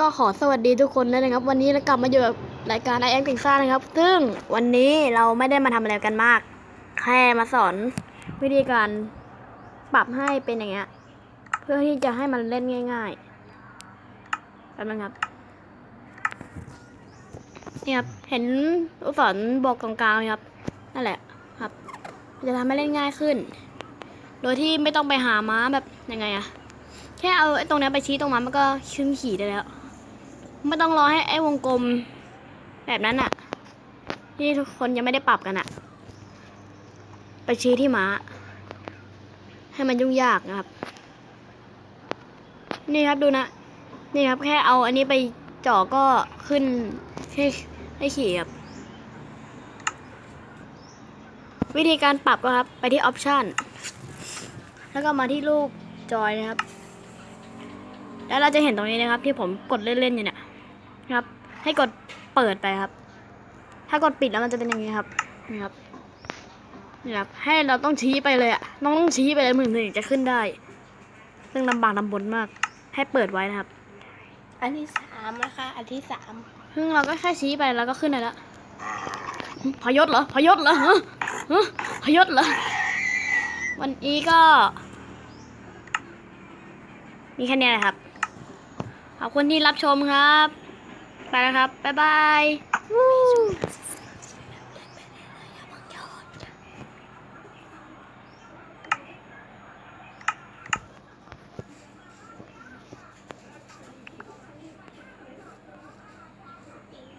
ก็ขอสวัสดีทุกคนด้วยนะครับ วันนี้เรากลับมาอยู่กับรายการ i อ m ติงซ่านะครับ ซึ่งวันนี้เราไม่ได้มาทำอะไรกันมาก แค่มาสอนวิธีการปรับให้เป็นอย่างเงี้ย เพื่อที่จะให้มันเล่นง่ายๆแป๊บนึงครับนี่ครับ เห็นลูกศรบอกกลางๆไหมครับ นั่นแหละครับ จะทำให้เล่นง่ายขึ้น โดยที่ไม่ต้องไปหาม้าแบบยังไงอะแค่เอาไอ้ตรงนี้ไปชี้ตรงนั้นมันก็ขึ้นขี่ได้แล้ว ไม่ต้องรอให้ไอ้วงกลม แบบนั้นอะที่ทุกคนยังไม่ได้ปรับกันอะไปชี้ที่ม้า ให้มันยุ่งยากนะครับ นี่ครับดูนะ นี่ครับแค่เอาอันนี้ไปจ่อก็ขึ้นให้ให้ขี่ครับ วิธีการปรับก็ครับ ไปที่ออปชันแล้วก็มาที่รูปจอยนะครับ แล้วเราจะเห็นตรงนี้นะครับ ที่ผมกดเล่นๆอยู่เนี่ยนะ ครับ ให้กดเปิดไปครับ ถ้ากดปิดแล้วมันจะเป็นอย่างนี้ครับนี่ครับนี่ครับ ให้เราต้องชี้ไปเลยอะน้องต้องชี้ไปเลยมือถึงจะขึ้นได้ ซึ่งลำบากลำบนมาก ให้เปิดไว้นะครับ อันที่สามนะคะ อันที่สามซึ่งเราก็แค่ชี้ไปแล้วก็ขึ้นได้แล้วพยศเหรอพยศเหรอฮะฮะพยศเหรอวันนี้ก็ มีแค่นี้แหละครับขอบคุณที่รับชมครับ ไปแล้วครับ บ๊ายบาย